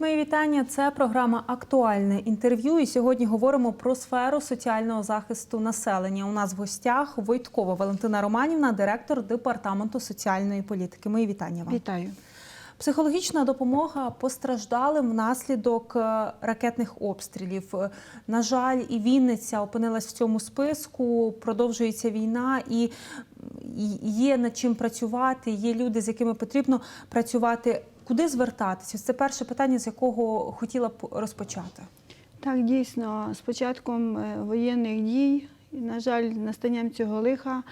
Мої вітання. Це програма Актуальне інтерв'ю. І сьогодні говоримо про сферу соціального захисту населення. У нас в гостях Войткова Валентина Романівна, директор департаменту соціальної політики. Мої вітання вам. Вітаю. Психологічна допомога постраждалим внаслідок е, ракетних обстрілів. Е, На жаль, і Вінниця опинилась в цьому списку. Продовжується війна, і є над чим працювати. Є люди, з якими потрібно працювати. Куди звертатися? Це перше питання, з якого хотіла б розпочати. Так, дійсно, з початком е, воєнних дій, на жаль, настанням цього лиха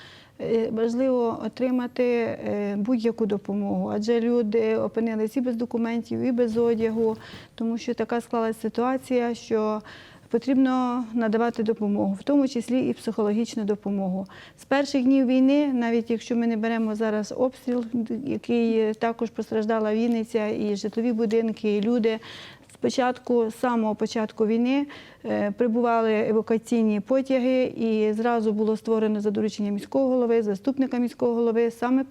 е, важливо отримати е, будь-яку допомогу, адже люди опинилися і без документів, і без одягу, тому що така склалася ситуація, що Потрібно надавати допомогу, в тому числі і психологічну допомогу. З перших днів війни, навіть якщо ми не беремо зараз обстріл, який також постраждала Вінниця, і житлові будинки, і люди. Спочатку, з самого початку війни, е, прибували евакуаційні потяги, і зразу було створено за дорученням міського голови, заступника міського голови, саме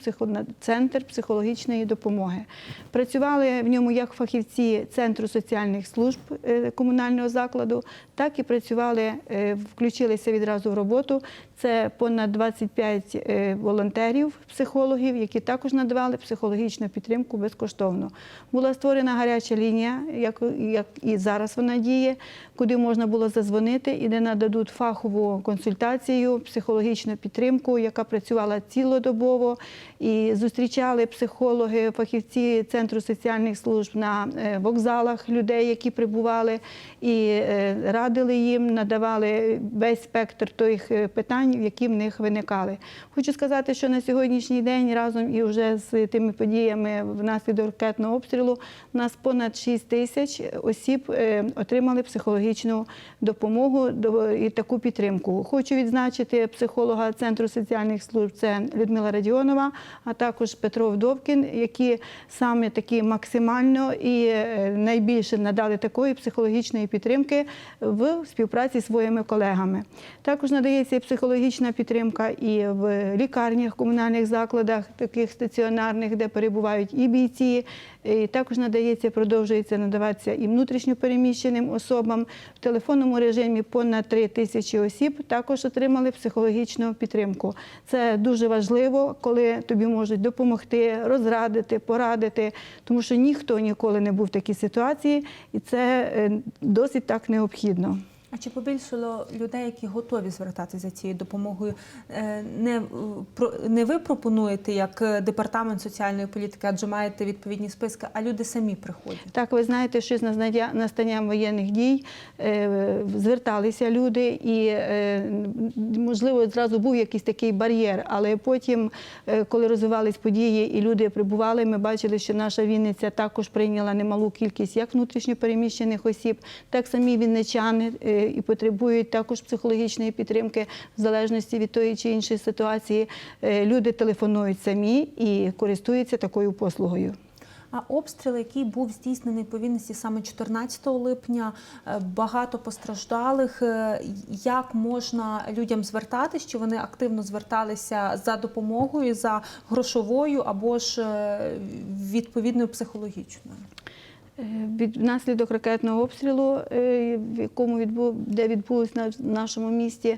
центр психологічної допомоги. Працювали в ньому як фахівці Центру соціальних служб е, комунального закладу, так і працювали, е, включилися відразу в роботу. Це понад 25 е, волонтерів, психологів, які також надавали психологічну підтримку безкоштовно. Була створена гаряча лінія, як і зараз вона діє, куди можна було зазвонити і де нададуть фахову консультацію, психологічну підтримку, яка працювала цілодобово. І зустрічали психологи, фахівці Центру соціальних служб на е, вокзалах людей, які прибували, і е, радили їм, надавали весь спектр тих е, питань, які в них виникали. Хочу сказати, що на сьогоднішній день разом і вже з тими подіями внаслідок ракетного обстрілу у нас понад 6 тисяч осіб е, отримали психологічну допомогу до- і таку підтримку. Хочу відзначити психолога Центру соціальних служб це Людмила Радіонова, а також Петро Вдовкін, які саме такі максимально і е, найбільше надали такої психологічної підтримки в співпраці зі своїми колегами. Також надається психологічна підтримка і в лікарнях, комунальних закладах, таких стаціонарних, де перебувають і бійці. І також надається, продовжується надаватися і внутрішньопереміщеним особам. В телефонному режимі понад 3 тисячі осіб також отримали психологічну підтримку. Це дуже важливо, коли тобі можуть допомогти, розрадити, порадити, тому що ніхто ніколи не був в такій ситуації, і це е, досить так необхідно. А чи побільшало людей, які готові звертатися за цією допомогою? Е, Не, е, не ви пропонуєте як е, департамент соціальної політики, адже маєте відповідні списки, а люди самі приходять. Так, ви знаєте, що з настанням воєнних дій зверталися люди, і можливо зразу був якийсь такий бар'єр, але потім, коли розвивались події і люди прибували, ми бачили, що наша Вінниця також прийняла немалу кількість як внутрішньопереміщених осіб, так самі вінничани і потребують також психологічної підтримки в залежності від тої чи іншої ситуації. Е, Люди телефонують самі і користуються такою послугою. А обстріл, який був здійснений по Вінниці саме 14 липня, е, багато постраждалих. Е, Як можна людям звертатись? Чи вони активно зверталися за допомогою, за грошовою або ж відповідною психологічною? Е, Від внаслідок ракетного обстрілу, е, в якому відбув, де відбулось на нашому місті,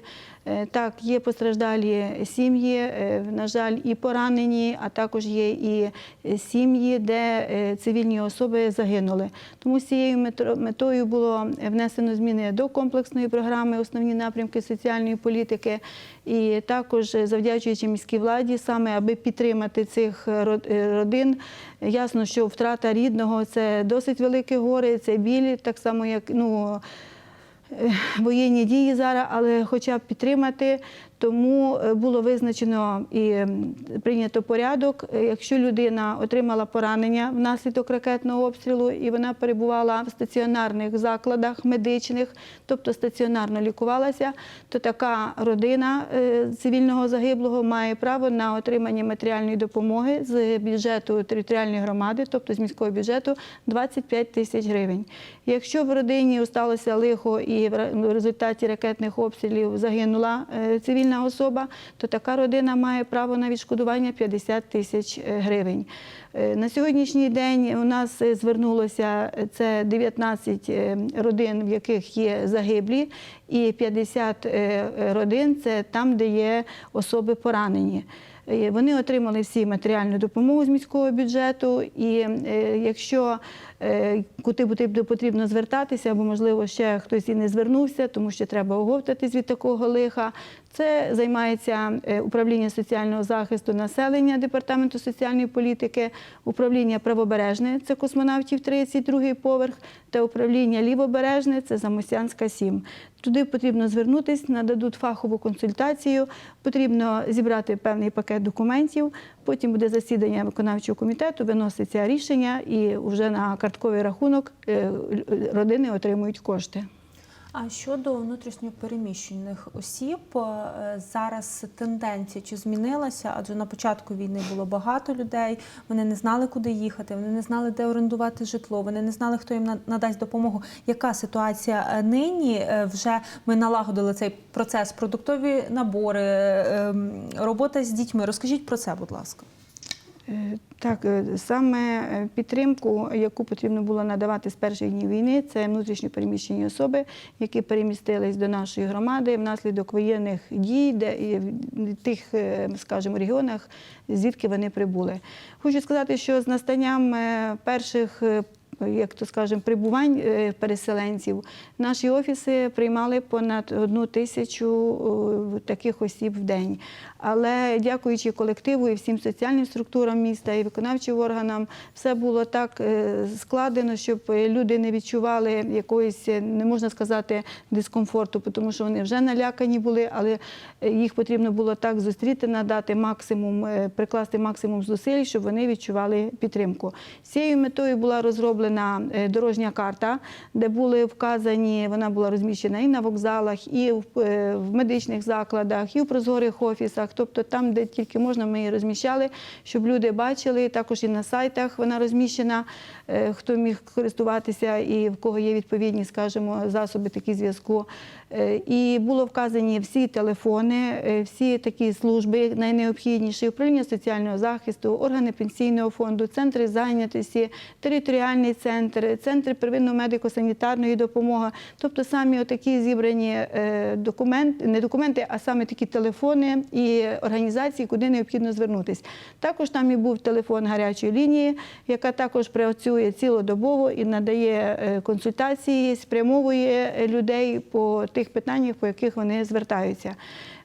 так є постраждалі сім'ї, е, на жаль, і поранені, а також є і е, сім'ї, де е, цивільні особи загинули. Тому з цією метою було внесено зміни до комплексної програми Основні напрямки соціальної політики. І також е, завдячуючи міській владі, саме аби підтримати цих е, родин, ясно, що втрата рідного це досить велике горе, це біль, так само як ну. Е, Воєнні дії зараз, але хоча б підтримати, тому е, було визначено і прийнято порядок. Е, Якщо людина отримала поранення внаслідок ракетного обстрілу і вона перебувала в стаціонарних закладах медичних, тобто стаціонарно лікувалася, то така родина е, цивільного загиблого має право на отримання матеріальної допомоги з бюджету територіальної громади, тобто з міського бюджету, 25 тисяч гривень. Якщо в родині сталося лихо і в результаті ракетних обстрілів загинула е, цивільна особа, то така родина має право на відшкодування 50 тисяч е, гривень. Е, На сьогоднішній день у нас е, звернулося це 19 е, родин, в яких є загиблі, і 50 е, родин це там, де є особи поранені. Вони отримали всі матеріальну допомогу з міського бюджету, і якщо куди буде потрібно звертатися, або можливо ще хтось і не звернувся, тому що треба оговтатись від такого лиха. Це займається е, управління соціального захисту населення департаменту соціальної політики, управління правобережне це космонавтів 32 поверх, та управління лівобережне це Замосянська 7. Туди потрібно звернутися, нададуть фахову консультацію, потрібно зібрати певний пакет документів. Потім буде засідання виконавчого комітету, виноситься рішення, і вже на картковий рахунок е, родини отримують кошти. А щодо внутрішньопереміщених осіб, е, зараз тенденція чи змінилася? Адже на початку війни було багато людей, вони не знали, куди їхати, вони не знали, де орендувати житло, вони не знали, хто їм надасть допомогу. Яка ситуація е, нині? Е, Вже ми налагодили цей процес, продуктові набори, ем, робота з дітьми. Розкажіть про це, будь ласка. Так, е, саме е, підтримку, яку потрібно було надавати з перших днів війни, це внутрішньо переміщені особи, які перемістились до нашої громади внаслідок воєнних дій, де в тих, е, скажімо, регіонах, звідки вони прибули. Хочу сказати, що з настанням перших як то скажемо, прибувань е, переселенців, наші офіси приймали понад одну тисячу е, таких осіб в день. Але дякуючи колективу і всім соціальним структурам міста і виконавчим органам, все було так е, складено, щоб е, люди не відчували якоїсь, е, не можна сказати, дискомфорту, тому що вони вже налякані були, але е, їх потрібно було так зустріти, надати максимум, е, прикласти максимум зусиль, щоб вони відчували підтримку. З цією метою була розроблена е, дорожня карта, де були вказані, вона була розміщена і на вокзалах, і в, е, медичних закладах, і в прозорих офісах, тобто там, де тільки можна, ми її розміщали, щоб люди бачили. Також і на сайтах вона розміщена, е, хто міг користуватися і в кого є відповідні, скажімо, засоби такі зв'язку. І було вказані всі телефони, всі такі служби найнеобхідніші, управління соціального захисту, органи пенсійного фонду, центри зайнятості, територіальний центр, центри первинної медико-санітарної допомоги. Тобто самі отакі зібрані е, документи, не документи, а саме такі телефони і організації, куди необхідно звернутися. Також там і був телефон гарячої лінії, яка також працює цілодобово і надає е, консультації, спрямовує людей по тих питаннях, по яких вони звертаються.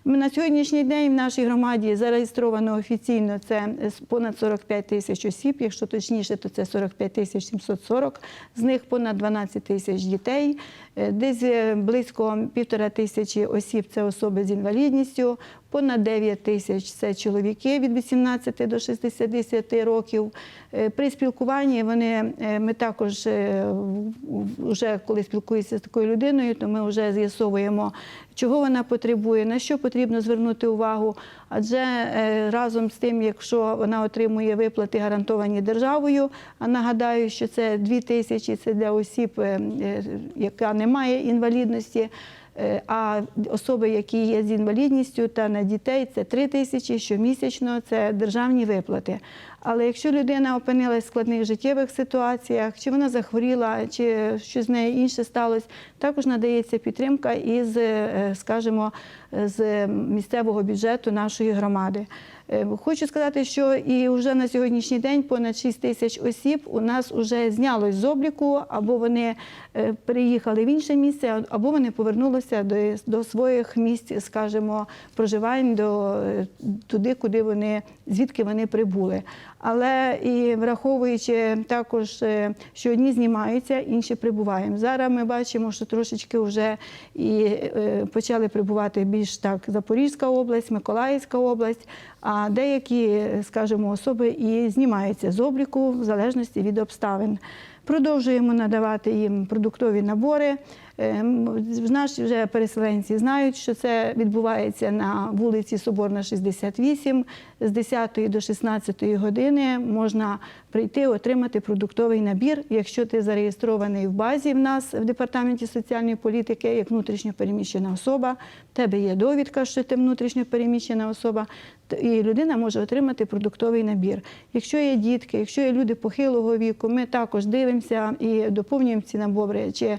На сьогоднішній день в нашій громаді зареєстровано офіційно це понад 45 тисяч осіб, якщо точніше, то це 45 тисяч 740, з них понад 12 тисяч дітей, Е, десь е, близько півтора тисячі осіб це особи з інвалідністю, понад 9 тисяч це чоловіки від 18 до 60 років. Е, При спілкуванні вони, е, ми також е, вже коли спілкуєшся з такою людиною, то ми вже з'ясовуємо, чого вона потребує, на що потрібно звернути увагу. Адже разом з тим, якщо вона отримує виплати гарантовані державою, а нагадаю, що це 2 тисячі це для осіб, яка не має інвалідності. Е, А особи, які є з інвалідністю та на дітей, це 3 тисячі щомісячно, це державні виплати. Але якщо людина опинилась в складних життєвих ситуаціях, чи вона захворіла, чи щось з нею інше сталося, також надається підтримка із, е, скажімо, з місцевого бюджету нашої громади. Е, Хочу сказати, що і вже на сьогоднішній день понад 6 тисяч осіб у нас вже знялось з обліку, або вони е, переїхали в інше місце, або вони повернулися до, до своїх місць, скажімо, проживань до е, туди, куди вони звідки вони прибули. Але і враховуючи також, е, що одні знімаються, інші прибуваємо. Зараз ми бачимо, що трошечки вже і е, почали прибувати більш так Запорізька область, Миколаївська область, а деякі, скажімо, особи і знімаються з обліку в залежності від обставин. Продовжуємо надавати їм продуктові набори. Ем, Наші вже переселенці знають, що це відбувається на вулиці Соборна, 68. З 10 до 16 години можна прийти, отримати продуктовий набір. Якщо ти зареєстрований в базі в нас в департаменті соціальної політики, як внутрішньо переміщена особа, в тебе є довідка, що ти внутрішньо переміщена особа, і людина може отримати продуктовий набір. Якщо є дітки, якщо є люди похилого віку, ми також дивимося і доповнюємо ці набори чи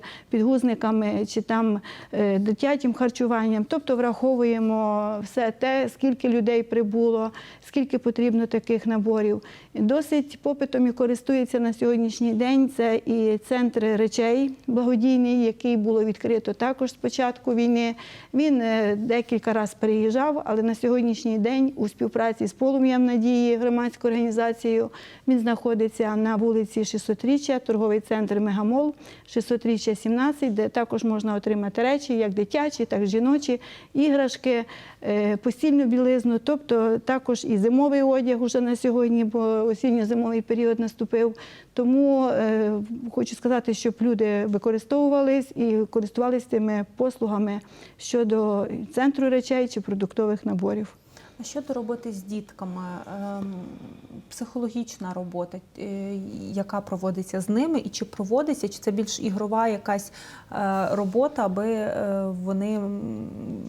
підгузниками, чи там е, дитячим харчуванням. Тобто враховуємо все те, скільки людей прибуло, скільки потрібно таких наборів. Досить попитом і користується на сьогоднішній день. Це і центр речей благодійний, який було відкрито також з початку війни. Він е, декілька разів переїжджав, але на сьогоднішній день у співпраці з полум'ям надії громадською організацією він знаходиться на вулиці 600-річчя, торговий центр Мегамол, 600-річчя 17, де також можна отримати речі, як дитячі, так і жіночі, іграшки, е, постільну білизну, тобто також і зимовий одяг уже на сьогодні, бо осінньо-зимовий період наступив. Тому е, хочу сказати, щоб люди використовувались і користувалися тими послугами щодо центру речей чи продуктових наборів. А щодо роботи з дітками, ем, психологічна робота, е, яка проводиться з ними, і чи проводиться, чи це більш ігрова якась е, робота, аби е, вони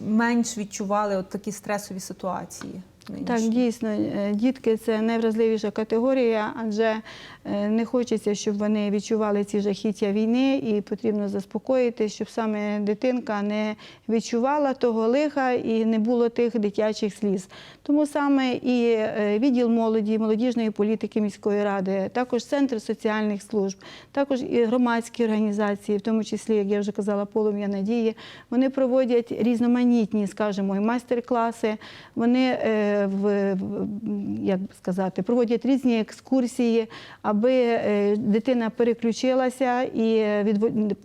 менш відчували от такі стресові ситуації? Так, дійсно, е, дітки це найвразливіша категорія, адже е, не хочеться, щоб вони відчували ці жахіття війни, і потрібно заспокоїти, щоб саме дитинка не відчувала того лиха і не було тих дитячих сліз. Тому саме і е, відділ молоді, молодіжної політики міської ради, також центр соціальних служб, також і громадські організації, в тому числі, як я вже казала, полум'я надії, вони проводять різноманітні, скажімо, і майстер-класи. Вони в, як сказати, проводять різні екскурсії, аби е, дитина переключилася і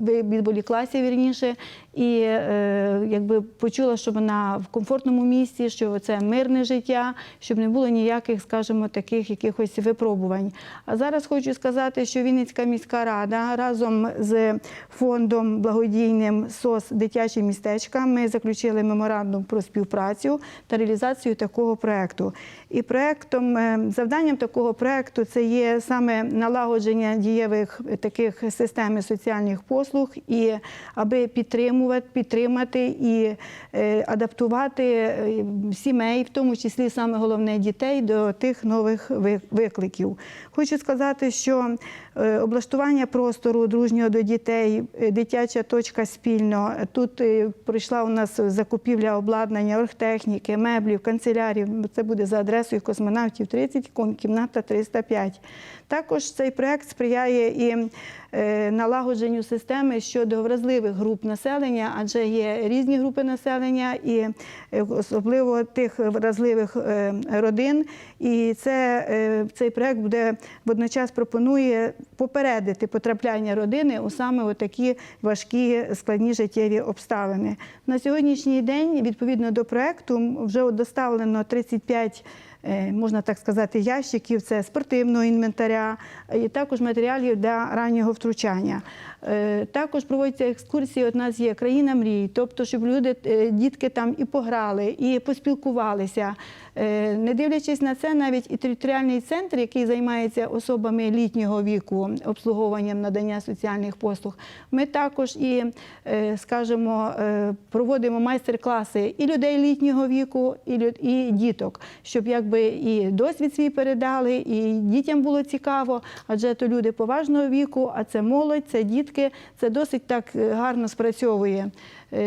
відволіклася вірніше, і е, якби почула, що вона в комфортному місці, що це мирне життя, щоб не було ніяких, скажімо, таких якихось випробувань. А зараз хочу сказати, що Вінницька міська рада разом з фондом благодійним СОС Дитячі містечка ми заключили меморандум про співпрацю та реалізацію такого проекту. І проектом, е, завданням такого проекту це є саме налагодження дієвих таких систем соціальних послуг, і аби підтримувати, підтримати і е, адаптувати е, сімей, в тому числі саме головне дітей, до тих нових викликів. Хочу сказати, що облаштування простору дружнього до дітей, дитяча точка спільно. Тут пройшла у нас закупівля обладнання, оргтехніки, меблів, канцелярів. Це буде за адресою космонавтів 30, ком- кімната 305. Також цей проект сприяє і е, налагодженню системи щодо вразливих груп населення, адже є різні групи населення, і е, особливо тих вразливих е, родин. І це, цей проект буде водночас пропонує попередити потрапляння родини у саме такі важкі складні життєві обставини. На сьогоднішній день, відповідно до проекту, вже доставлено 35 е, можна так сказати, ящиків це спортивного інвентаря, і також матеріалів для раннього втручання. Е, Також проводяться екскурсії. От нас є країна мрій, тобто, щоб люди, е, дітки там і пограли, і поспілкувалися. Е, Не дивлячись на це, навіть і територіальний центр, який займається особами літнього віку, обслуговуванням надання соціальних послуг, ми також і, е, скажімо, е, проводимо майстер-класи і людей літнього віку, і діток, щоб якби і досвід свій передали, і дітям було цікаво, адже то люди поважного віку, а це молодь, це дітки, це досить так гарно спрацьовує.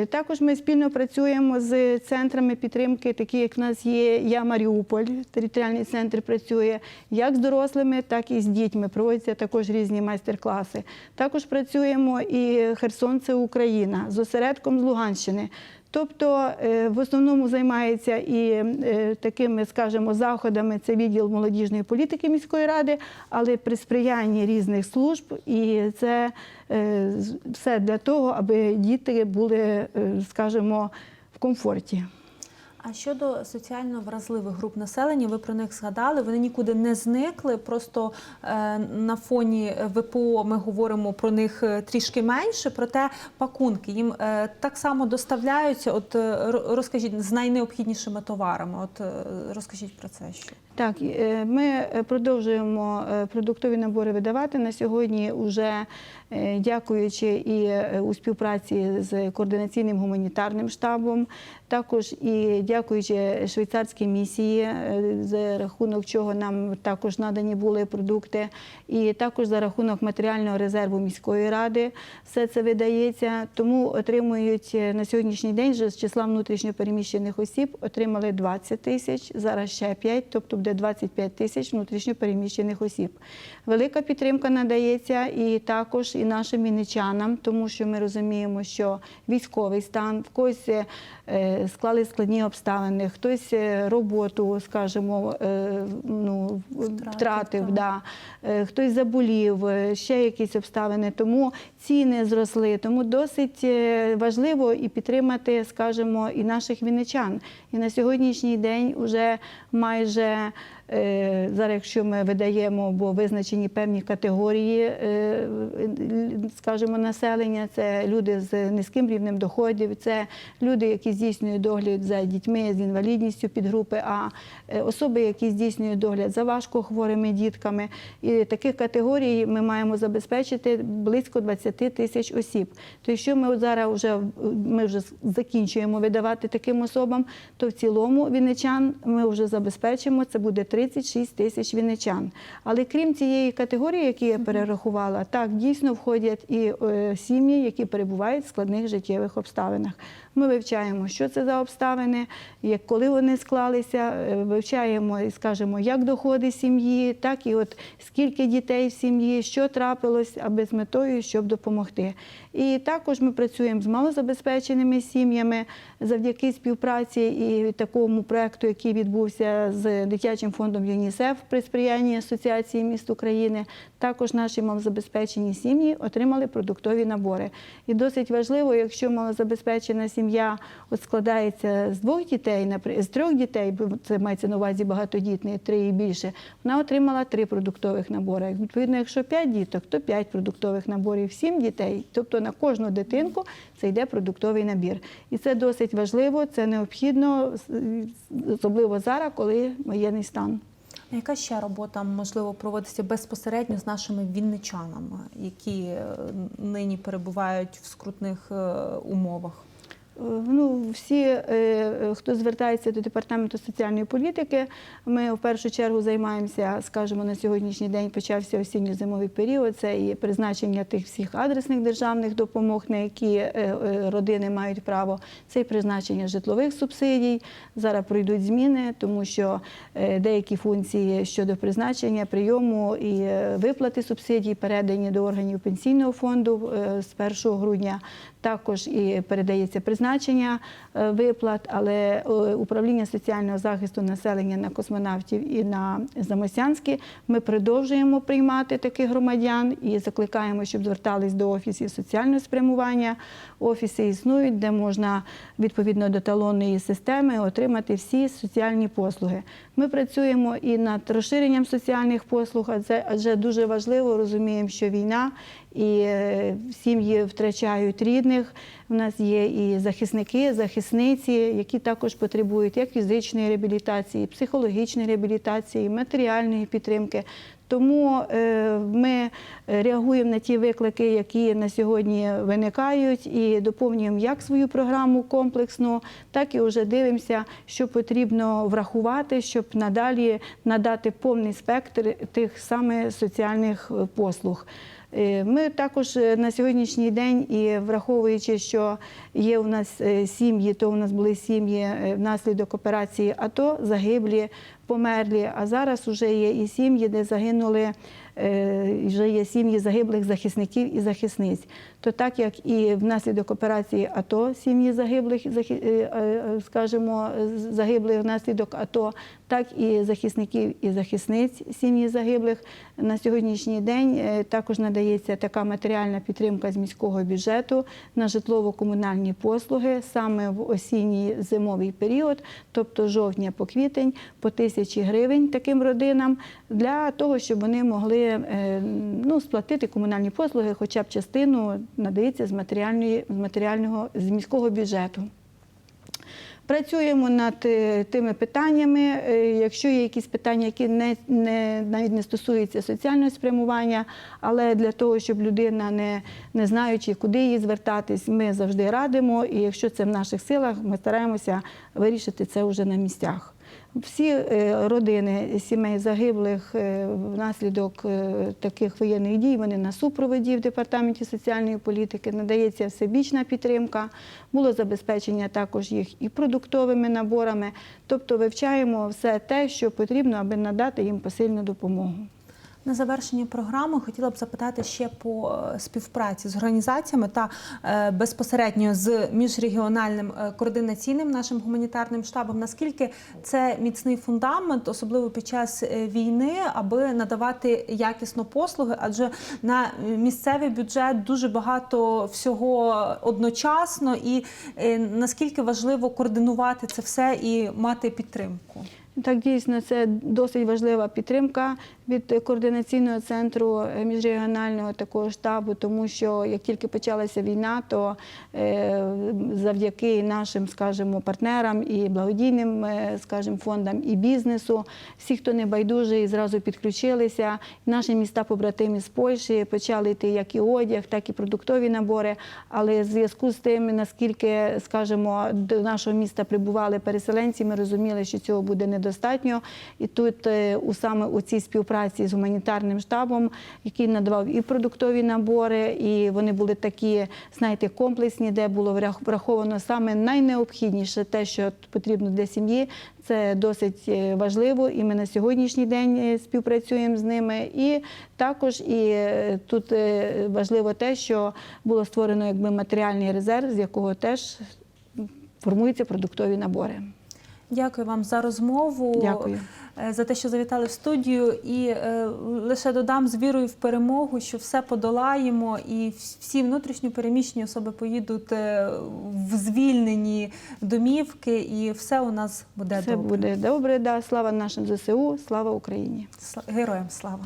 Також ми спільно працюємо з центрами підтримки, такі як в нас є Маріуполь, територіальний центр працює як з дорослими, так і з дітьми. Проводяться також різні майстер-класи. Також працюємо і Херсон це Україна з осередком з Луганщини. Тобто е, в основному займається і е, такими, скажімо, заходами це відділ молодіжної політики міської ради, але при сприянні різних служб, і це е, все для того, аби діти були, скажімо, в комфорті. А щодо соціально вразливих груп населення, ви про них згадали. Вони нікуди не зникли. Просто е, на фоні ВПО ми говоримо про них е, трішки менше. Проте пакунки їм е, так само доставляються. От розкажіть з найнеобхіднішими товарами. От розкажіть про це ще. Так, ми продовжуємо продуктові набори видавати на сьогодні, уже дякуючи і у співпраці з координаційним гуманітарним штабом, також і дякуючи швейцарській місії, е, за рахунок чого нам також надані були продукти, і також за рахунок матеріального резерву міської ради все це видається. Тому отримують е, на сьогоднішній день вже з числа внутрішньопереміщених осіб отримали 20 тисяч, зараз ще 5, тобто буде 25 тисяч внутрішньопереміщених осіб. Велика підтримка надається і також і нашим вінничанам, тому що ми розуміємо, що військовий стан в когось е, склали складні обставини, хтось е, роботу, скажімо, е, ну, Втратив, втратив, да. Е, хтось заболів, ще якісь обставини. Тому ціни зросли. Тому досить важливо і підтримати, скажімо, і наших вінничан. І на сьогоднішній день вже майже зараз, якщо ми видаємо, бо визначені певні категорії, е, скажімо, населення, це люди з низьким рівнем доходів, це люди, які здійснюють догляд за дітьми з інвалідністю підгрупи А, е, особи, які здійснюють догляд за важкохворими дітками. І таких категорій ми маємо забезпечити близько 20 тисяч осіб. То якщо ми зараз вже ми вже закінчуємо видавати таким особам, то в цілому вінничан ми вже забезпечимо. Це буде 36 тисяч вінничан. Але крім цієї категорії, які я перерахувала, так дійсно входять і е, сім'ї, які перебувають в складних життєвих обставинах. Ми вивчаємо, що це за обставини, як коли вони склалися, е, вивчаємо і скажемо, як доходи сім'ї, так і от скільки дітей в сім'ї, що трапилось, аби з метою, щоб допомогти. І також ми працюємо з малозабезпеченими сім'ями завдяки співпраці і такому проекту, який відбувся з дитячим фондом ЮНІСЕФ при сприянні Асоціації міст України. Також наші малозабезпечені сім'ї отримали продуктові набори. І досить важливо, якщо малозабезпечена сім'я от складається з двох дітей, з трьох дітей, бо це мається на увазі багатодітний, три і більше, вона отримала три продуктових набори. Відповідно, якщо п'ять діток, то п'ять продуктових наборів, сім дітей, тобто на кожну дитинку це йде продуктовий набір. І це досить важливо, це необхідно, особливо зараз, коли воєнний стан. Яка ще робота можливо проводиться безпосередньо з нашими вінничанами, які е, нині перебувають в скрутних е, умовах? Ну, всі, е, е, хто звертається до департаменту соціальної політики, ми в першу чергу займаємося, скажімо, на сьогоднішній день почався осінньо-зимовий період. Це і призначення тих всіх адресних державних допомог, на які е, е, родини мають право. Це і призначення житлових субсидій. Зараз пройдуть зміни, тому що е, деякі функції щодо призначення, прийому і е, виплати субсидій передані до органів пенсійного фонду е, з 1 грудня. Також і передається призначення е, виплат, але е, управління соціального захисту населення на космонавтів і на Замосянські ми продовжуємо приймати таких громадян і закликаємо, щоб звертались до офісів соціального спрямування. Офіси існують, де можна відповідно до талонної системи отримати всі соціальні послуги. Ми працюємо і над розширенням соціальних послуг, адже- дуже важливо розуміємо, що війна і е, сім'ї втрачають рідних. У нас є і захисники, захисниці, які також потребують як фізичної реабілітації, психологічної реабілітації, матеріальної підтримки. Тому е, ми реагуємо на ті виклики, які на сьогодні виникають, і доповнюємо як свою програму комплексну, так і вже дивимося, що потрібно врахувати, щоб надалі надати повний спектр тих саме соціальних е, послуг. Е, Ми також е, на сьогоднішній день, і враховуючи, що є у нас е, сім'ї, то у нас були сім'ї внаслідок операції АТО, загиблі, померлі, а зараз вже є і сім'ї, де загинули, вже є сім'ї загиблих захисників і захисниць. То так як і внаслідок операції АТО сім'ї загиблих, е, е, скажімо, загиблих внаслідок АТО, так і захисників і захисниць сім'ї загиблих. На сьогоднішній день е, також надається така матеріальна підтримка з міського бюджету на житлово-комунальні послуги саме в осінній зимовий період, тобто жовтня по квітень, по тисячі гривень таким родинам, для того, щоб вони могли е, ну, сплатити комунальні послуги, хоча б частину надається з, з матеріального з міського бюджету. Працюємо над е, тими питаннями. Е, Якщо є якісь питання, які не, не, навіть не стосуються соціального спрямування, але для того, щоб людина, не, не знаючи, куди їй звертатись, ми завжди радимо. І якщо це в наших силах, ми стараємося вирішити це вже на місцях. Всі е, родини сімей загиблих е, внаслідок е, таких воєнних дій вони на супроводі в департаменті соціальної політики надається всебічна підтримка. Було забезпечення також їх і продуктовими наборами. Тобто вивчаємо все те, що потрібно, аби надати їм посильну допомогу. На завершення програми хотіла б запитати ще по е, співпраці з організаціями та е, безпосередньо з міжрегіональним е, координаційним нашим гуманітарним штабом. Наскільки це міцний фундамент, особливо під час війни, аби надавати якісно послуги? Адже на місцевий бюджет дуже багато всього одночасно, і наскільки важливо координувати це все і мати підтримку? Так, дійсно, це досить важлива підтримка від координаційного центру е, міжрегіонального такого штабу, тому що як тільки почалася війна, то е, завдяки нашим, скажімо, партнерам і благодійним, е, скажімо, фондам і бізнесу, всі, хто не байдужий, зразу підключилися. Наші міста побратимі з Польщі почали йти як і одяг, так і продуктові набори. Але в зв'язку з тим, наскільки, скажімо, до нашого міста прибували переселенці, ми розуміли, що цього буде недостатньо. І тут е, у саме у цій співпраці з гуманітарним штабом, який надавав і продуктові набори, і вони були такі, знаєте, комплексні, де було врах- враховано саме найнеобхідніше те, що потрібно для сім'ї. Це досить е, важливо, і ми на сьогоднішній день е, співпрацюємо з ними. І також і тут важливо те, що було створено якби матеріальний резерв, з якого теж формуються продуктові набори. Дякую вам за розмову. Дякую. е, За те, що завітали в студію, і е, лише додам з вірою в перемогу, що все подолаємо, і всі внутрішньо переміщені особи поїдуть е, в звільнені домівки, і все у нас буде Все добре. буде добре. Да. Слава нашим ЗСУ, слава Україні. Героям слава!